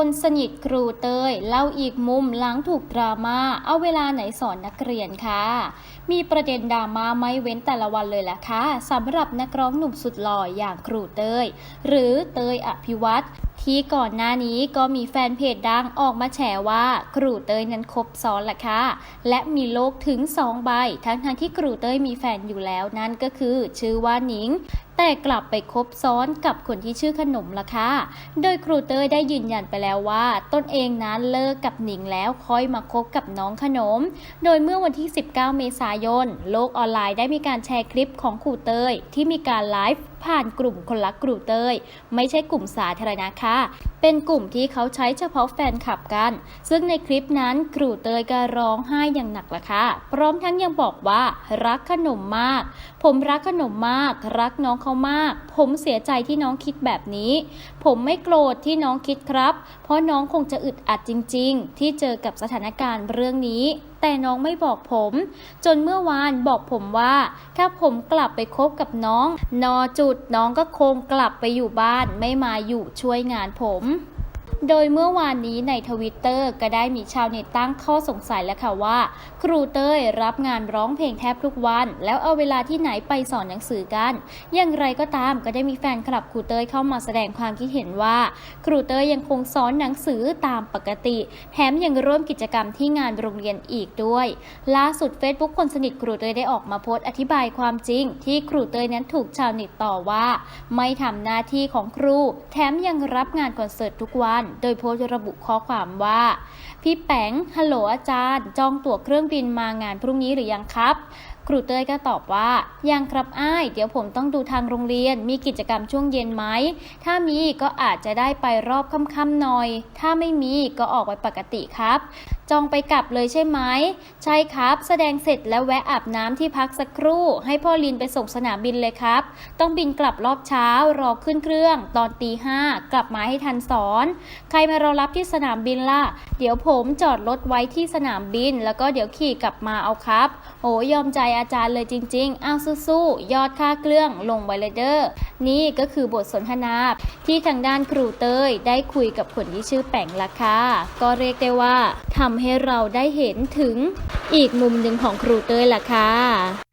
คนสนิทครูเตยเล่าอีกมุมหลังถูกดราม่าเอาเวลาไหนสอนนักเรียนค่ะ มีประเด็นดราม่าไม่เว้นแต่ละวันเลยแหละค่ะสำหรับนักร้องหนุ่มสุดหล่ออย่างครูเตย หรือเตยอภิวัตรที่ก่อนหน้านี้ก็มีแฟนเพจดังออกมาแฉว่า ครูเตยนั้นคบซ้อนล่ะค่ะ และมีโลกถึง 2 ใบ ทั้งทางที่ครูเตยมีแฟนอยู่แล้วนั่นก็คือ ชื่อว่านิง แต่กลับไปคบซ้อนกับคนที่ชื่อขนมละค่ะ โดยครูเตยได้ยืนยันไปแล้วว่า ตนเองนั้นเลิกกับหนิงแล้วค่อยมาคบกับน้องขนม โดยเมื่อวันที่ 19 เมษายน โลกออนไลน์ได้มีการแชร์คลิปของครูเตยที่มีการไลฟ์ ผ่านกลุ่มคนรักครูเตยไม่ใช่กลุ่มสาธารณะค่ะ เป็นกลุ่มที่เขาใช้เฉพาะแฟนคลับกัน ซึ่งในคลิปนั้นครูเตยก็ร้องไห้อย่างหนักละค่ะ พร้อมทั้งยังบอกว่ารักขนมมาก ผมรักขนมมาก รักน้องเขามาก ผมเสียใจที่น้องคิดแบบนี้ ผมไม่โกรธที่น้องคิดครับ เพราะน้องคงจะอึดอัดจริง ๆ ที่เจอกับสถานการณ์เรื่องนี้ แต่น้องไม่บอกผม จนเมื่อวานบอกผมว่า ถ้าผมกลับไปคบกับน้อง นอจุดน้องก็คงกลับไปอยู่บ้านไม่มาอยู่ช่วยงานผม โดยเมื่อวานนี้ในทวิตเตอร์ก็ได้มีชาวเน็ตตั้งข้อสงสัยแล้วค่ะว่า ครูเต้ยรับงานร้องเพลงแทบทุกวัน แล้วเอาเวลาที่ไหนไปสอนหนังสือกัน อย่างไรก็ตามก็ได้มีแฟนคลับครูเต้ยเข้ามาแสดงความคิดเห็นว่า ครูเต้ยยังคงสอนหนังสือตามปกติแถมยังร่วมกิจกรรมที่งานโรงเรียนอีกด้วย ล่าสุด Facebook คนสนิทครูเต้ยได้ออกมาโพสต์อธิบายความจริง ที่ครูเต้ยนั้นถูกชาวเน็ตต่อว่า ไม่ทำหน้าที่ของครู แถมยังรับงานคอนเสิร์ตทุกวันโดยโพสต์ระบุข้อความว่า พี่แป๋งฮัลโหลอาจารย์ จองตั๋วเครื่องบินมางานพรุ่งนี้หรือยังครับครูเต้ยก็ตอบว่า ยังครับอ้าย เดี๋ยวผมต้องดูทางโรงเรียน มีกิจกรรมช่วงเย็นไหม ถ้ามีก็อาจจะได้ไปรอบค่ำๆหน่อย ถ้าไม่มีก็ออกไปปกติครับ จองไปกลับเลยใช่ไหม ใช่ครับ แสดงเสร็จแล้วแวะอาบน้ำที่พักสักครู่ ให้พ่อลินไปส่งสนามบินเลยครับ ต้องบินกลับรอบเช้า รอขึ้นเครื่อง ตอนตีห้ากลับมาให้ทันสอน ใครมารอรับที่สนามบินล่ะ เดี๋ยวผมจอดรถไว้ที่สนามบิน แล้วก็เดี๋ยวขี่กลับมาเอาครับ โอ้ยอมใจอาจารย์เลยจริงๆ อ้าวสู้ๆ ยอดค่าเครื่องลงไวเลยเดอร์นี่ก็คือบทสนทนาที่ทางด้านครูเต้ยได้คุยกับคนที่ชื่อแป่งละค่ะก็เรียกได้ว่าทำให้เราได้เห็นถึงอีกมุมหนึ่งของครูเต้ยละค่ะ